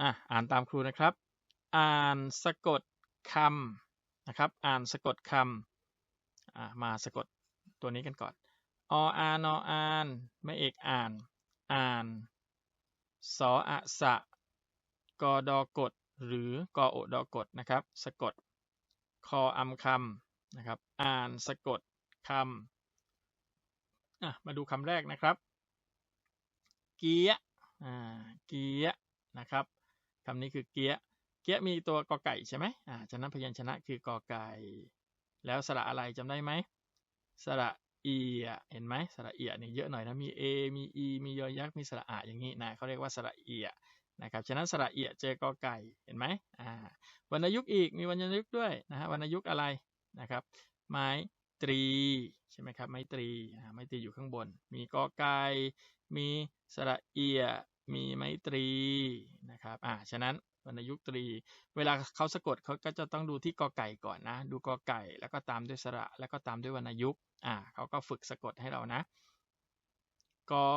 อะอ่านตามครูนะครับ อ่านสะกดคำนะครับ อ่านสะกดคำอะมาสะกดตัวนี้กันก่อนออานออานไม่เอกอ่าน อ่าน สออะสะกอดอกด หรือกอโอดอกดนะครับ สะกด คออำคำนะครับ อ่านสะกดคำอะมาดูคำแรกนะครับ เกียอ่าเกียนะครับ คำนี้คือเกียเกียมีตัวกอไก่ใช่ไหมอ่าฉะนั้นพยัญชนะคือกอไก่ แล้วสระอะไรจำได้ไหมสระเอียเห็นไหมสระเอียนี่ยเยอะหน่อยนะมี a มี e มียอยักษ์มีสระอะอย่างนี้นะเขาเรียกว่าสระเอียนะครับฉะนั้นสระเอียเจอกอไก่เห็นไหมอ่าวรรณยุกต์อีกมีวรรณยุกต์ด้วยนะฮะวรรณยุกต์อะไรนะครับไม้ตรีใช่ไหมครับไม้ตรีไม้ตรีอยู่ข้างบน มีกอไก่มีสระเอีย มีไมตรีนะครับอ่าฉะนั้นวรรณยุกต์ตรี เวลาเขาสะกดเขาก็จะต้องดูที่กอไก่ก่อนนะ ดูกอไก่แล้วก็ตามด้วยสระแล้วก็ตามด้วยวรรณยุกต์อ่าเขาก็ฝึกสะกดให้เรานะกอ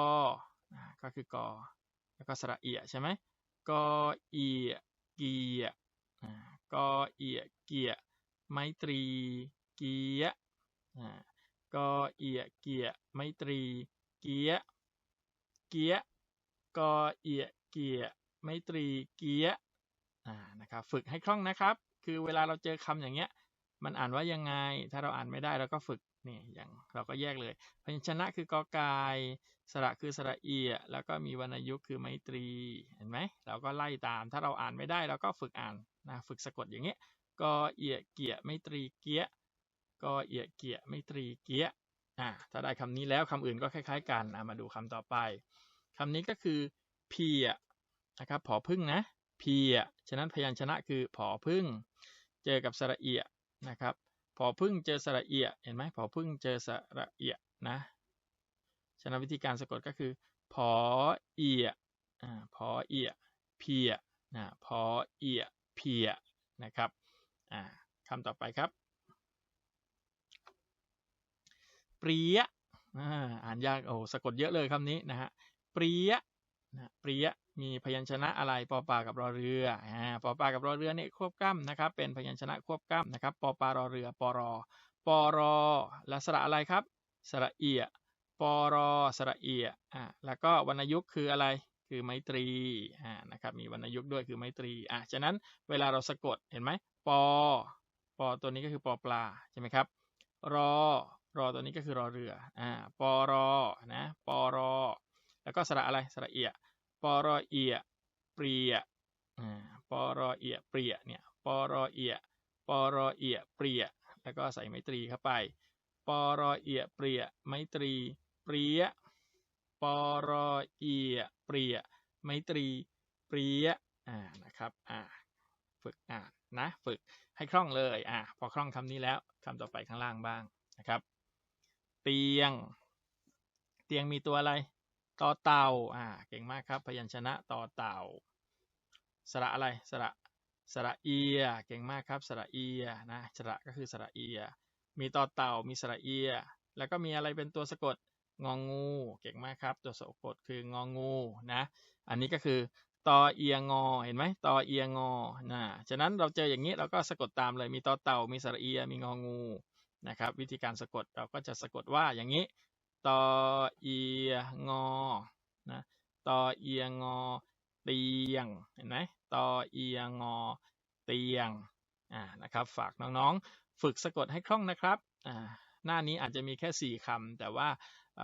ก็คือกอแล้วก็สระเอียใช่ไหมกอเอียเกียอ่ากอเอียเกียไมตรีเกียอ่ากอเอียเกียไมตรีเกียเกีย กอเอียเกียไมตรีเกียนะครับฝึกให้คล่องนะครับ คือเวลาเราเจอคำอย่างเงี้ยมันอ่านว่ายังไง ถ้าเราอ่านไม่ได้เราก็ฝึกนี่อย่างเราก็แยกเลยพยัญชนะคือกอกายสระคือสระเอียแล้วก็มีวรรณยุกต์คือไมตรีเห็นไหมเราก็ไล่ตาม ถ้าเราอ่านไม่ได้เราก็ฝึกอ่านนะฝึกสะกดอย่างเงี้ยกอเอียเกียไมตรีเกียกอเอียเกียไมตรีเกียอ่าถ้าได้คำนี้แล้วคำอื่นก็คล้าย ๆ กันมาดูคำต่อไป คำนี้ก็คือเพียนะครับผอพึ่งนะเพียฉะนั้นพยัญชนะคือผอพึ่ง เจอกับสระเอียนะครับผอพึ่งเจอสระเอียเห็นไหมผอพึ่งเจอสระเอียนะฉะนั้นวิธีการสะกดก็คือพอเอียอ่าพอเอียเพียนะพอเอียเพียนะครับอ่าคำต่อไปครับเปรียอ่านยากโอ้สะกดเยอะเลยคำนี้นะฮะ ปรียนะเปรียมีพยัญชนะอะไรปอปากับรอเรืออ่าปอปากับรอเรือเนี่ยควบกล้ำนะครับ เป็นพยัญชนะควบกล้ำนะครับปอปารอเรือปอรอปอรอละสระอะไรครับสระเอียปอรอสระเอียอ่าแล้วก็วรรณยุกต์คืออะไรคือไมตรีอ่านะครับมีวรรณยุกต์ด้วยคือไมตรีอ่าฉะนั้นเวลาเราสะกดเห็นไหมปอปอตัวนี้ก็คือปอปลาใช่ไหมครับรอรอตัวนี้ก็คือรอเรืออ่าปอรอนะปอรอ แล้วก็สระอะไรสระเอียปรเอียเปรียอ่าปรเอียเปรียเนี่ยปรเอียปรเอียเปรียแล้วก็ใส่ไมตรีเข้าไปปรเอียเปรียไมตรีเปรียปรเอียเปรียไมตรีเปรียอ่านะครับอ่าฝึกอ่านนะฝึกให้คล่องเลยอ่าพอคล่องคำนี้แล้วคำต่อไปข้างล่างบ้างนะครับ เตียง เตียงมีตัวอะไร ต่อเต่าอ่าเก่งมากครับ พยัญชนะต่อเต่า สระอะไรสระสระเอีย เก่งมากครับ สระเอียนะสระก็คือสระเอีย มีต่อเต่ามีสระเอีย แล้วก็มีอะไรเป็นตัวสะกดงองงู เก่งมากครับ ตัวสะกดคืององูนะ อันนี้ก็คือตอเอียงอ เห็นไหมตอเอียงอนะฉะนั้นเราเจออย่างนี้เราก็สะกดตามเลย มีตอเต่า มีสระเอีย มีงองู นะครับ วิธีการสะกดเราก็จะสะกดว่าอย่างนี้ ตอเอียงอนะตอเอียงอ เตียง เห็นไหมตอเอียงอ เตียง อ่า นะครับ ฝากน้องๆ ฝึกสะกดให้คล่องนะครับ อ่า หน้านี้อาจจะมีแค่ 4คำแต่ว่า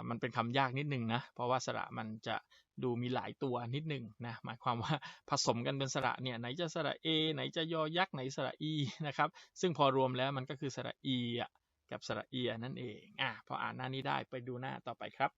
มันเป็นคำยากนิดนึงนะ เพราะว่าสระมันจะดูมีหลายตัวนิดนึงนะ หมายความว่าผสมกันเป็นสระเนี่ย ไหนจะสระ A ไหนจะยอยักษ์ ไหนสระ E นะครับ ซึ่งพอรวมแล้วมันก็คือสระ E กับสระเอียนั่นเอง อะพออ่านหน้านี้ได้ไปดูหน้าต่อไปครับ